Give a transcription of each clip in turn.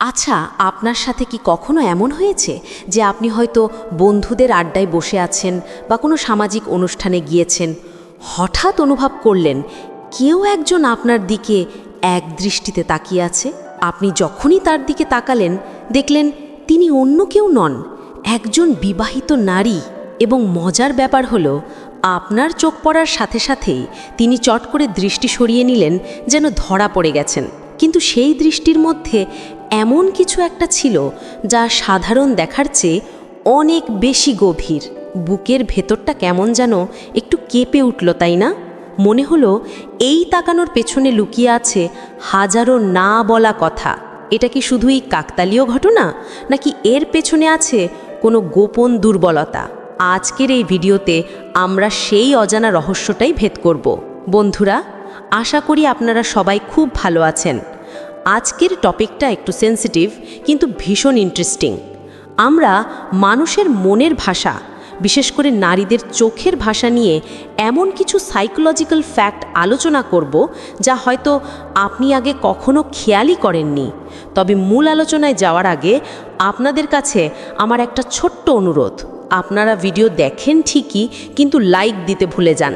আচ্ছা আপনার সাথে কি কখনো এমন হয়েছে যে আপনি হয়তো বন্ধুদের আড্ডায় বসে আছেন বা কোনো সামাজিক অনুষ্ঠানে গিয়েছেন? হঠাৎ অনুভব করলেন, কেউ একজন আপনার দিকে এক দৃষ্টিতে তাকিয়ে আছে? আপনি যখনই তার দিকে তাকালেন, দেখলেন তিনি অন্য কেউ নন, একজন বিবাহিত নারী। এবং মজার ব্যাপার হলো, আপনার চোখ পড়ার সাথে সাথেই তিনি চট করে দৃষ্টি সরিয়ে নিলেন যেন ধরা পড়ে গেছেন। কিন্তু সেই দৃষ্টির মধ্যে এমন কিছু একটা ছিল যা সাধারণ দেখার চেয়ে অনেক বেশি গভীর। বুকের ভেতরটা কেমন যেন একটু কেঁপে উঠল, তাই না? মনে হলো এই তাকানোর পেছনে লুকিয়ে আছে হাজারো না বলা কথা। এটা কি শুধুই কাকতালীয় ঘটনা, নাকি এর পেছনে আছে কোনো গোপন দুর্বলতা? আজকের এই ভিডিওতে আমরা সেই অজানা রহস্যটাই ভেদ করব। বন্ধুরা, আশা করি আপনারা সবাই খুব ভালো আছেন। আজকের টপিকটা একটু সেন্সিটিভ কিন্তু ভীষণ ইন্টারেস্টিং আমরা মানুষের মনের ভাষা, বিশেষ করে নারীদের চোখের ভাষা নিয়ে এমন কিছু সাইকোলজিক্যাল ফ্যাক্ট আলোচনা করব, যা হয়তো আপনি আগে কখনো খেয়ালই করেননি। তবে মূল আলোচনায় যাওয়ার আগে আপনাদের কাছে আমার একটা ছোট্ট অনুরোধ। আপনারা ভিডিও দেখেন ঠিকই, কিন্তু লাইক দিতে ভুলে যান।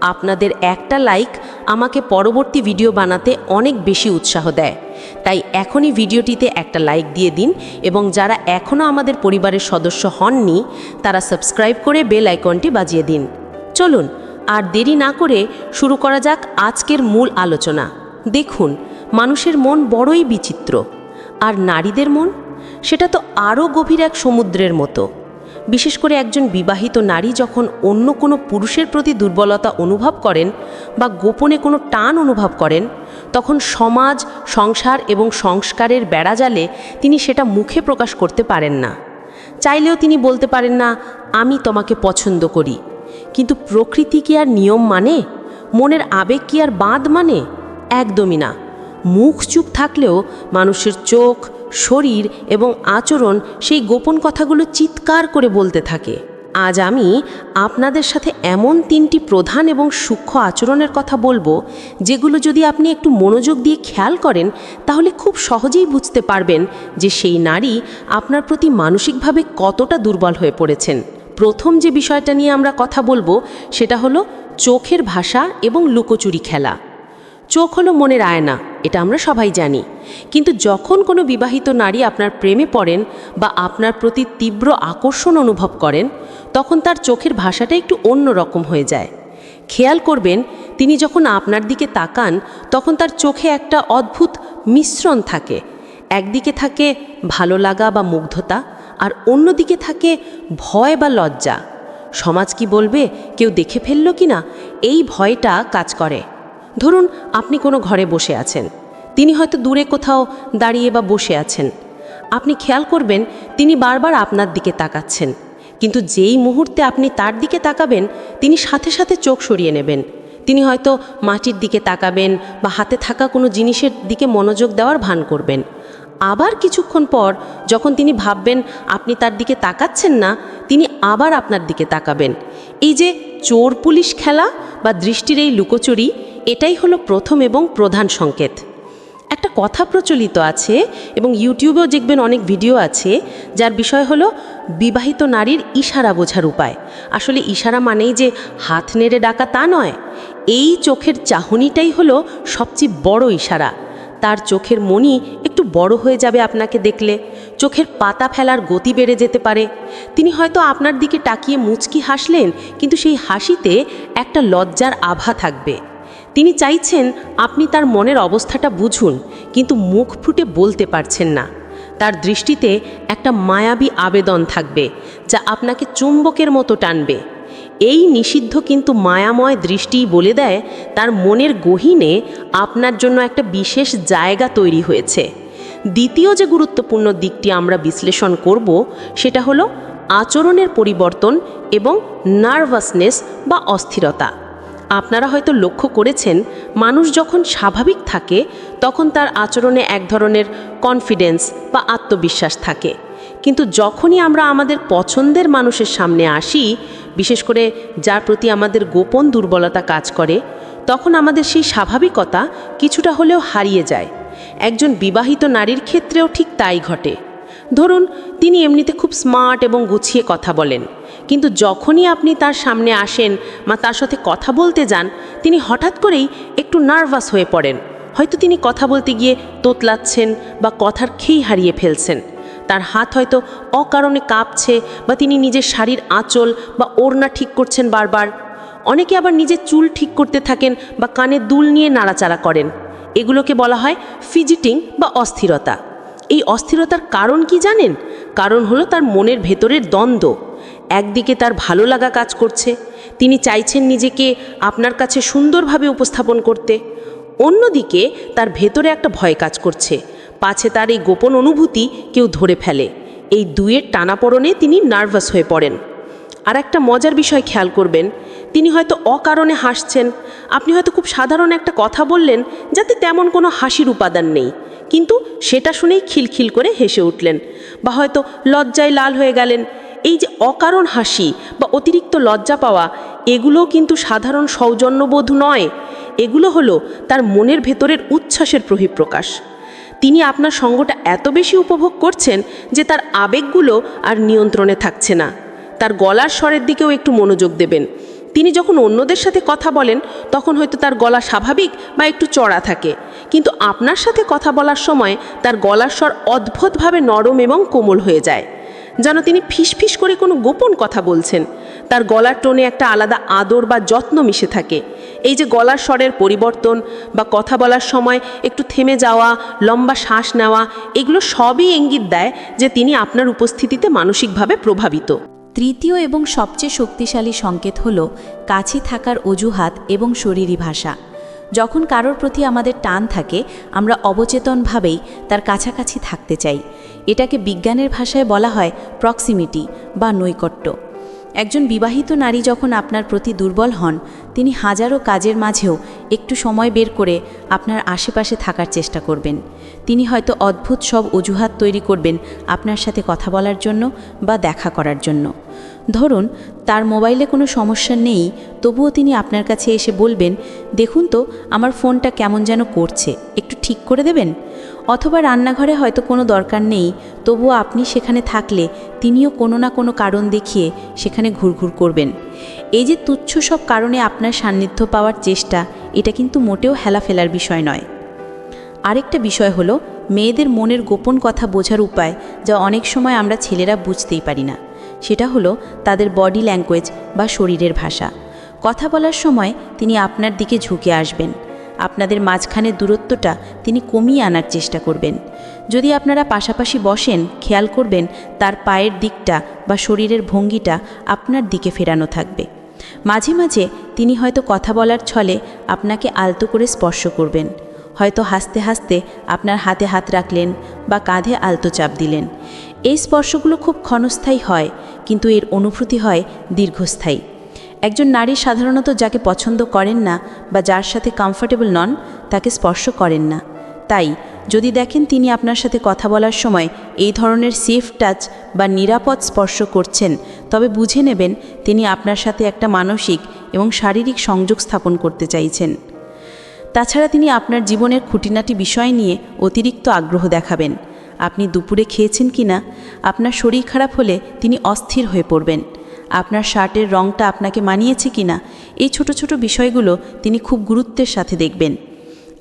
আপনাদের একটা লাইক আমাকে পরবর্তী ভিডিও বানাতে অনেক বেশি উৎসাহ দেয়। তাই এখনই ভিডিওটিতে একটা লাইক দিয়ে দিন এবং যারা এখনও আমাদের পরিবারের সদস্য হননি, তারা সাবস্ক্রাইব করে বেল আইকনটি বাজিয়ে দিন। চলুন, আর দেরি না করে শুরু করা যাক আজকের মূল আলোচনা। দেখুন, মানুষের মন বড়ই বিচিত্র। আর নারীদের মন? সেটা তো আরও গভীর এক সমুদ্রের মতো। বিশেষ করে একজন বিবাহিত নারী যখন অন্য কোনো পুরুষের প্রতি দুর্বলতা অনুভব করেন বা গোপনে কোনো টান অনুভব করেন, তখন সমাজ, সংসার এবং সংস্কারের বেড়াজালে তিনি সেটা মুখে প্রকাশ করতে পারেন না। চাইলেও তিনি বলতে পারেন না, আমি তোমাকে পছন্দ করি। কিন্তু প্রকৃতি কি আর নিয়ম মানে? মনের আবেগ কি আর বাঁধ মানে? একদমই না। মুখ চুপ থাকলেও মানুষের চোখ শরীর এবং আচরণ সেই গোপন কথাগুলো চিৎকার করে বলতে থাকে। আজ আমি আপনাদের সাথে এমন তিনটি প্রধান এবং সূক্ষ্ম আচরণের কথা বলব, যেগুলো যদি আপনি একটু মনোযোগ দিয়ে খেয়াল করেন, তাহলে খুব সহজেই বুঝতে পারবেন যে সেই নারী আপনার প্রতি মানসিকভাবে কতটা দুর্বল হয়ে পড়েছেন। প্রথম যে বিষয়টা নিয়ে আমরা কথা বলব, সেটা হলো চোখের ভাষা এবং লুকোচুরি খেলা। চোখ হলো মনের আয়না। এটা আমরা সবাই জানি। কিন্তু যখন কোনো বিবাহিত নারী আপনার প্রেমে পড়েন বা আপনার প্রতি তীব্র আকর্ষণ অনুভব করেন, তখন তার চোখের ভাষাটা একটু অন্য রকম হয়ে যায়। খেয়াল করবেন, তিনি যখন আপনার দিকে তাকান, তখন তার চোখে একটা অদ্ভুত মিশ্রণ থাকে। একদিকে থাকে ভালো লাগা বা মুগ্ধতা, আর অন্যদিকে থাকে ভয় বা লজ্জা। সমাজ কি বলবে? কেউ দেখে ফেলল কি না এই ভয়টা কাজ করে। ধরুন, আপনি কোনো ঘরে বসে আছেন। তিনি হয়তো দূরে কোথাও দাঁড়িয়ে বা বসে আছেন। আপনি খেয়াল করবেন, তিনি বারবার আপনার দিকে তাকাচ্ছেন। কিন্তু যেই মুহূর্তে আপনি তার দিকে তাকাবেন, তিনি সাথে সাথে চোখ সরিয়ে নেবেন। তিনি হয়তো মাটির দিকে তাকাবেন বা হাতে থাকা কোনো জিনিসের দিকে মনোযোগ দেওয়ার ভান করবেন। আবার কিছুক্ষণ পর, যখন তিনি ভাববেন, আপনি তার দিকে তাকাচ্ছেন না, তিনি আবার আপনার দিকে তাকাবেন। এই যে চোর পুলিশ খেলা বা দৃষ্টির এই লুকোচুরি, এটাই হলো প্রথম এবং প্রধান সংকেত। একটা কথা প্রচলিত আছে এবং ইউটিউবেও দেখবেন অনেক ভিডিও আছে, যার বিষয় হলো বিবাহিত নারীর ইশারা বোঝার উপায়। আসলে ইশারা মানেই যে হাত নেড়ে ডাকা তা নয়, এই চোখের চাহনিটাই হলো সবচেয়ে বড় ইশারা। তার চোখের মনি একটু বড় হয়ে যাবে আপনাকে দেখলে। চোখের পাতা ফেলার গতি বেড়ে যেতে পারে। তিনি হয়তো আপনার দিকে তাকিয়ে মুচকি হাসলেন, কিন্তু সেই হাসিতে একটা লজ্জার আভা থাকবে। তিনি চাইছেন আপনি তার মনের অবস্থাটা বুঝুন, কিন্তু মুখ ফুটে বলতে পারছেন না। তার দৃষ্টিতে একটা মায়াবী আবেদন থাকবে, যা আপনাকে চুম্বকের মতো টানবে। এই নিষিদ্ধ কিন্তু মায়াময় দৃষ্টিই বলে দেয়, তার মনের গহীনে আপনার জন্য একটা বিশেষ জায়গা তৈরি হয়েছে। দ্বিতীয় যে গুরুত্বপূর্ণ দিকটি আমরা বিশ্লেষণ করব, সেটা হলো আচরণের পরিবর্তন এবং নার্ভাসনেস বা অস্থিরতা। আপনারা হয়তো লক্ষ্য করেছেন, মানুষ যখন স্বাভাবিক থাকে, তখন তার আচরণে এক ধরনের কনফিডেন্স বা আত্মবিশ্বাস থাকে। কিন্তু যখনই আমরা আমাদের পছন্দের মানুষের সামনে আসি, বিশেষ করে যার প্রতি আমাদের গোপন দুর্বলতা কাজ করে, তখন আমাদের সেই স্বাভাবিকতা কিছুটা হলেও হারিয়ে যায়। একজন বিবাহিত নারীর ক্ষেত্রেও ঠিক তাই ঘটে। ধরুন, তিনি এমনিতে খুব স্মার্ট এবং গুছিয়ে কথা বলেন, কিন্তু যখনই আপনি তার সামনে আসেন বা তার সাথে কথা বলতে যান, তিনি হঠাৎ করেই একটু নার্ভাস হয়ে পড়েন। হয়তো তিনি কথা বলতে গিয়ে তোতলাচ্ছেন বা কথার খেই হারিয়ে ফেলছেন। তার হাত হয়তো অকারণে কাঁপছে বা তিনি নিজের শাড়ির আঁচল বা ওড়না ঠিক করছেন বারবার। অনেকে আবার নিজের চুল ঠিক করতে থাকেন বা কানে দুল নিয়ে নাড়াচাড়া করেন। এগুলোকে বলা হয় ফিজিটিং বা অস্থিরতা। এই অস্থিরতার কারণ কি জানেন? কারণ হলো তার মনের ভেতরের দ্বন্দ্ব। একদিকে তার ভালো লাগা কাজ করছে, তিনি চাইছেন নিজেকে আপনার কাছে সুন্দরভাবে উপস্থাপন করতে। অন্যদিকে তার ভেতরে একটা ভয় কাজ করছে, পাছে তার এই গোপন অনুভূতি কেউ ধরে ফেলে। এই দুয়ের টানাপড়নে তিনি নার্ভাস হয়ে পড়েন। আর একটা মজার বিষয় খেয়াল করবেন তিনি হয়তো অকারণে হাসছেন। আপনি হয়তো খুব সাধারণ একটা কথা বললেন যাতে তেমন কোনো হাসির উপাদান নেই। কিন্তু সেটা শুনেই খিলখিল করে হেসে উঠলেন। বা হয়তো লজ্জায় লাল হয়ে গেলেন। এই যে অকারণ হাসি বা অতিরিক্ত লজ্জা পাওয়া, এগুলোও কিন্তু সাধারণ সৌজন্যবোধ নয়। এগুলো হলো তার মনের ভেতরের উচ্ছ্বাসের বহিঃপ্রকাশ তিনি আপনার সঙ্গটা এত বেশি উপভোগ করছেন যে তার আবেগগুলো আর নিয়ন্ত্রণে থাকছে না। তার গলার স্বরের দিকেও একটু মনোযোগ দেবেন। তিনি যখন অন্যদের সাথে কথা বলেন, তখন হয়তো তার গলা স্বাভাবিক বা একটু চড়া থাকে। কিন্তু আপনার সাথে কথা বলার সময় তার গলার স্বর অদ্ভুতভাবে নরম এবং কোমল হয়ে যায়। যেন তিনি ফিসফিস করে কোনো গোপন কথা বলছেন। তার গলার টোনে একটা আলাদা আদর বা যত্ন মিশে থাকে। এই যে গলার স্বরের পরিবর্তন বা কথা বলার সময় একটু থেমে যাওয়া, লম্বা শ্বাস নেওয়া, এগুলো সবই ইঙ্গিত দেয় যে তিনি আপনার উপস্থিতিতে মানসিকভাবে প্রভাবিত। তৃতীয় এবং সবচেয়ে শক্তিশালী সংকেত হল কাছে থাকার অজুহাত এবং শরীরী ভাষা। যখন কারোর প্রতি আমাদের টান থাকে, আমরা অবচেতনভাবেই তার কাছাকাছি থাকতে চাই। এটাকে বিজ্ঞানের ভাষায় বলা হয় প্রক্সিমিটি বা নৈকট্য। একজন বিবাহিত নারী যখন আপনার প্রতি দুর্বল হন, তিনি হাজারো কাজের মাঝেও একটু সময় বের করে আপনার আশেপাশে থাকার চেষ্টা করবেন। তিনি হয়তো অদ্ভুত সব অজুহাত তৈরি করবেন আপনার সাথে কথা বলার জন্য বা দেখা করার জন্য। ধরুন, তার মোবাইলে কোনো সমস্যা নেই, তবুও তিনি আপনার কাছে এসে বলবেন, দেখুন তো, আমার ফোনটা কেমন যেন করছে, একটু ঠিক করে দেবেন? অথবা রান্নাঘরে হয়তো কোনো দরকার নেই, তবুও আপনি সেখানে থাকলে তিনিও কোনো না কোনো কারণ দেখিয়ে সেখানে ঘুরঘুর করবেন। এই যে তুচ্ছ সব কারণে আপনার সান্নিধ্য পাওয়ার চেষ্টা, এটা কিন্তু মোটেও হেলা ফেলার বিষয় নয়। আরেকটা বিষয় হলো, মেয়েদের মনের গোপন কথা বোঝার উপায় যা অনেক সময় আমরা ছেলেরা বুঝতেই পারি না। সেটা হলো, তাদের বডি ল্যাঙ্গুয়েজ বা শরীরের ভাষা। কথা বলার সময় তিনি আপনার দিকে ঝুঁকে আসবেন। আপনাদের মাঝখানে দূরত্বটা তিনি কমিয়ে আনার চেষ্টা করবেন। যদি আপনারা পাশাপাশি বসেন, খেয়াল করবেন, তার পায়ের দিকটা বা শরীরের ভঙ্গিটা আপনার দিকে ফেরানো থাকবে। মাঝে মাঝে তিনি হয়তো কথা বলার ছলে আপনাকে আলতো করে স্পর্শ করবেন। হয়তো হাসতে হাসতে আপনার হাতে হাত রাখলেন বা কাঁধে আলতো চাপ দিলেন। এই স্পর্শগুলো খুব ক্ষণস্থায়ী হয়, কিন্তু এর অনুভূতি হয় দীর্ঘস্থায়ী। একজন নারী সাধারণত যাকে পছন্দ করেন না বা যার সাথে কমফর্টেবল নন, তাকে স্পর্শ করেন না। তাই, যদি দেখেন তিনি আপনার সাথে কথা বলার সময় এই ধরনের সেফ টাচ বা নিরাপদ স্পর্শ করছেন, তবে বুঝে নেবেন তিনি আপনার সাথে একটা মানসিক এবং শারীরিক সংযোগ স্থাপন করতে চাইছেন। তাছাড়া তিনি আপনার জীবনের খুঁটিনাটি বিষয় নিয়ে অতিরিক্ত আগ্রহ দেখাবেন। আপনি দুপুরে খেয়েছেন কি না? আপনার শরীর খারাপ হলে তিনি অস্থির হয়ে পড়বেন। আপনার শার্টের রঙটা আপনাকে মানিয়েছে কি না? এই ছোট ছোট বিষয়গুলো তিনি খুব গুরুত্বের সাথে দেখবেন।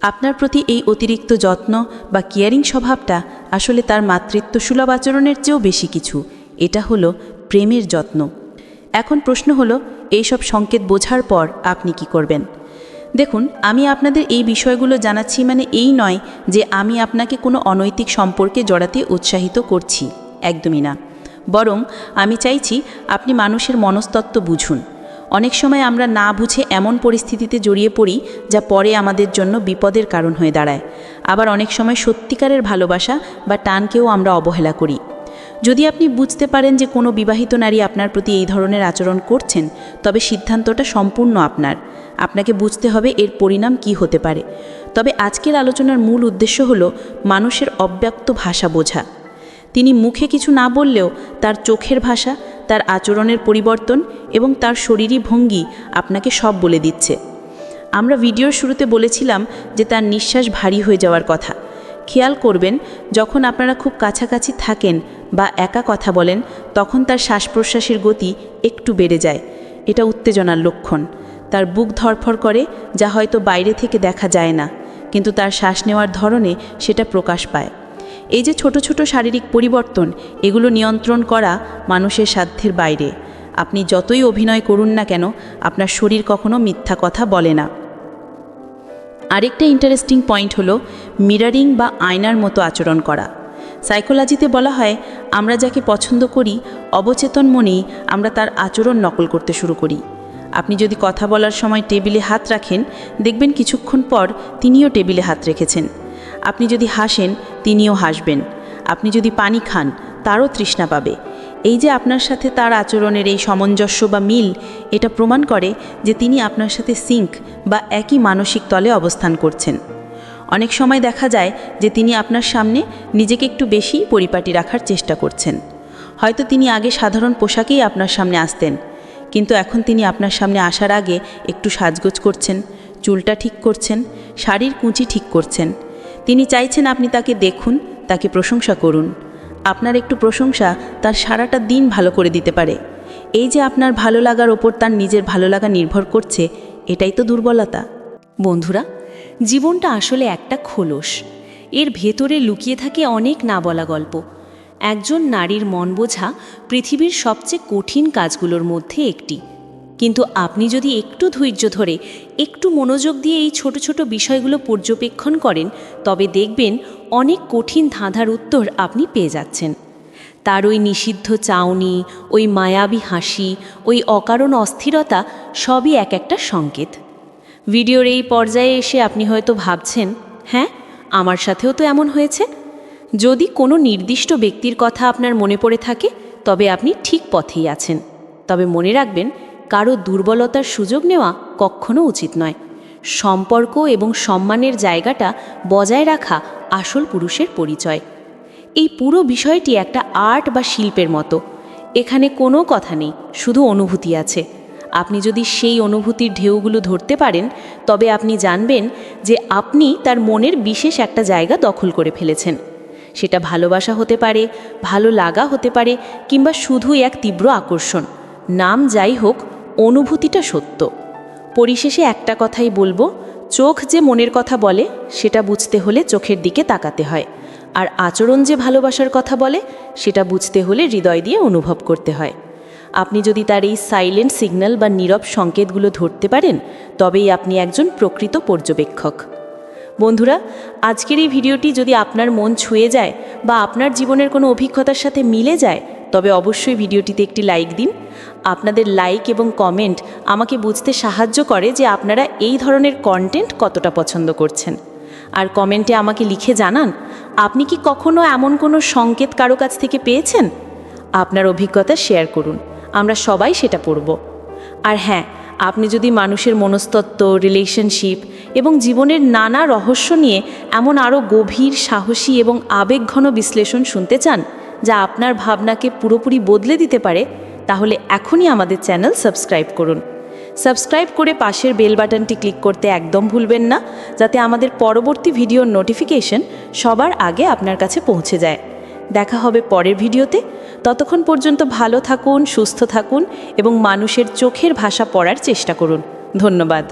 আপনার প্রতি এই অতিরিক্ত যত্ন বা কেয়ারিং স্বভাবটা আসলে তার মাতৃত্ব সুলভ আচরণের চেয়েও বেশি কিছু। এটা হলো প্রেমের যত্ন। এখন প্রশ্ন হলো, এইসব সংকেত বোঝার পর আপনি কি করবেন? দেখুন, আমি আপনাদের এই বিষয়গুলো জানাচ্ছি মানে এই নয় যে আমি আপনাকে কোনো অনৈতিক সম্পর্কে জড়াতে উৎসাহিত করছি। একদমই না। বরং আমি চাইছি আপনি মানুষের মনস্তত্ত্ব বুঝুন। অনেক সময় আমরা না বুঝে এমন পরিস্থিতিতে জড়িয়ে পড়ি যা পরে আমাদের জন্য বিপদের কারণ হয়ে দাঁড়ায়। আবার অনেক সময় সত্যিকারের ভালোবাসা বা টানকেও আমরা অবহেলা করি। যদি আপনি বুঝতে পারেন যে কোনো বিবাহিত নারী আপনার প্রতি এই ধরনের আচরণ করছেন, তবে সিদ্ধান্তটা সম্পূর্ণ আপনার। আপনাকে বুঝতে হবে এর পরিণাম কি হতে পারে। তবে আজকের আলোচনার মূল উদ্দেশ্য হলো মানুষের অব্যক্ত ভাষা বোঝা। তিনি মুখে কিছু না বললেও তার চোখের ভাষা, তার আচরণের পরিবর্তন এবং তার শরীরী ভঙ্গি আপনাকে সব বলে দিচ্ছে। আমরা ভিডিওর শুরুতে বলেছিলাম যে তার নিঃশ্বাস ভারী হয়ে যাওয়ার কথা। খেয়াল করবেন, যখন আপনারা খুব কাছাকাছি থাকেন বা একা কথা বলেন, তখন তার শ্বাস প্রশ্বাসের গতি একটু বেড়ে যায়। এটা উত্তেজনার লক্ষণ। তার বুক ধরফর করে, যা হয়তো বাইরে থেকে দেখা যায় না, কিন্তু তার শ্বাস নেওয়ার ধরনে সেটা প্রকাশ পায়। এই যে ছোট ছোট শারীরিক পরিবর্তন, এগুলো নিয়ন্ত্রণ করা মানুষের সাধ্যের বাইরে। আপনি যতই অভিনয় করুন না কেন, আপনার শরীর কখনো মিথ্যা কথা বলে না। আরেকটা ইন্টারেস্টিং পয়েন্ট হলো মিরারিং বা আয়নার মতো আচরণ করা। সাইকোলজিতে বলা হয়, আমরা যাকে পছন্দ করি, অবচেতন মনেই আমরা তার আচরণ নকল করতে শুরু করি। আপনি যদি কথা বলার সময় টেবিলে হাত রাখেন, দেখবেন কিছুক্ষণ পর তিনিও টেবিলে হাত রেখেছেন। আপনি যদি হাসেন, তিনিও হাসবেন। আপনি যদি পানি খান, তারও তৃষ্ণা পাবে। এই যে আপনার সাথে তার আচরণের এই সামঞ্জস্য বা মিল, এটা প্রমাণ করে যে তিনি আপনার সাথে সিঙ্ক বা একই মানসিক তলে অবস্থান করছেন। অনেক সময় দেখা যায় যে তিনি আপনার সামনে নিজেকে একটু বেশি পরিপাটি রাখার চেষ্টা করছেন। হয়তো তিনি আগে সাধারণ পোশাকেই আপনার সামনে আসতেন, কিন্তু এখন তিনি আপনার সামনে আসার আগে একটু সাজগোজ করছেন, চুলটা ঠিক করছেন, শাড়ির কুঁচি ঠিক করছেন। তিনি চাইছেন আপনি তাকে দেখুন, তাকে প্রশংসা করুন। আপনার একটু প্রশংসা তার সারাটা দিন ভালো করে দিতে পারে। এই যে আপনার ভালো লাগার ওপর তার নিজের ভালো লাগা নির্ভর করছে, এটাই তো দুর্বলতা। বন্ধুরা, জীবনটা আসলে একটা খোলস। এর ভেতরে লুকিয়ে থাকে অনেক না বলা গল্প। একজন নারীর মন বোঝা পৃথিবীর সবচেয়ে কঠিন কাজগুলোর মধ্যে একটি। কিন্তু আপনি যদি একটু ধৈর্য ধরে, একটু মনোযোগ দিয়ে এই ছোট ছোট বিষয়গুলো পর্যবেক্ষণ করেন, তবে দেখবেন অনেক কঠিন ধাঁধার উত্তর আপনি পেয়ে যাচ্ছেন। তার ওই নিষিদ্ধ চাউনি, ওই মায়াবী হাসি, ওই অকারণ অস্থিরতা সবই এক একটা সংকেত। ভিডিওর এই পর্যায়ে এসে আপনি হয়তো ভাবছেন হ্যাঁ আমার সাথেও তো এমন হয়েছে? যদি কোনো নির্দিষ্ট ব্যক্তির কথা আপনার মনে পড়ে থাকে, তবে আপনি ঠিক পথেই আছেন। তবে মনে রাখবেন কারও দুর্বলতার সুযোগ নেওয়া কখনো উচিত নয়। সম্পর্ক এবং সম্মানের জায়গাটা বজায় রাখা আসল পুরুষের পরিচয়। এই পুরো বিষয়টি একটা আর্ট বা শিল্পের মতো। এখানে কোনো কথা নেই, শুধু অনুভূতি আছে। আপনি যদি সেই অনুভূতির ঢেউগুলো ধরতে পারেন, তবে আপনি জানবেন যে আপনি তার মনের বিশেষ একটা জায়গা দখল করে ফেলেছেন। সেটা ভালোবাসা হতে পারে, ভালো লাগা হতে পারে, কিংবা শুধুই এক তীব্র আকর্ষণ। নাম যাই হোক অনুভূতিটা সত্য। পরিশেষে একটা কথাই বলব, চোখ যে মনের কথা বলে, সেটা বুঝতে হলে চোখের দিকে তাকাতে হয়। আর আচরণ যে ভালোবাসার কথা বলে, সেটা বুঝতে হলে হৃদয় দিয়ে অনুভব করতে হয়। আপনি যদি তার এই সাইলেন্ট সিগন্যাল বা নীরব সংকেতগুলো ধরতে পারেন, তবেই আপনি একজন প্রকৃত পর্যবেক্ষক। বন্ধুরা, আজকের এই ভিডিওটি যদি আপনার মন ছুঁয়ে যায় বা আপনার জীবনের কোনো অভিজ্ঞতার সাথে মিলে যায় তবে অবশ্যই ভিডিওটিতে একটি লাইক দিন। আপনাদের লাইক এবং কমেন্ট আমাকে বুঝতে সাহায্য করে যে আপনারা এই ধরনের কন্টেন্ট কতটা পছন্দ করছেন। আর কমেন্টে আমাকে লিখে জানান, আপনি কি কখনো এমন কোনো সংকেত কারও কাছ থেকে পেয়েছেন? আপনার অভিজ্ঞতা শেয়ার করুন, আমরা সবাই সেটা পড়ব। আর হ্যাঁ আপনি যদি মানুষের মনস্তত্ত্ব রিলেশনশিপ এবং জীবনের নানা রহস্য নিয়ে এমন আরও গভীর, সাহসী এবং আবেগঘন বিশ্লেষণ শুনতে চান যা আপনার ভাবনাকে পুরোপুরি বদলে দিতে পারে, তাহলে এখনই আমাদের চ্যানেল সাবস্ক্রাইব করুন। সাবস্ক্রাইব করে পাশের বেল বাটনটি ক্লিক করতে একদম ভুলবেন না, যাতে আমাদের পরবর্তী ভিডিওর নোটিফিকেশন সবার আগে আপনার কাছে পৌঁছে যায়। দেখা হবে পরের ভিডিওতে। ততক্ষণ পর্যন্ত ভালো থাকুন, সুস্থ থাকুন এবং মানুষের চোখের ভাষা পড়ার চেষ্টা করুন। ধন্যবাদ।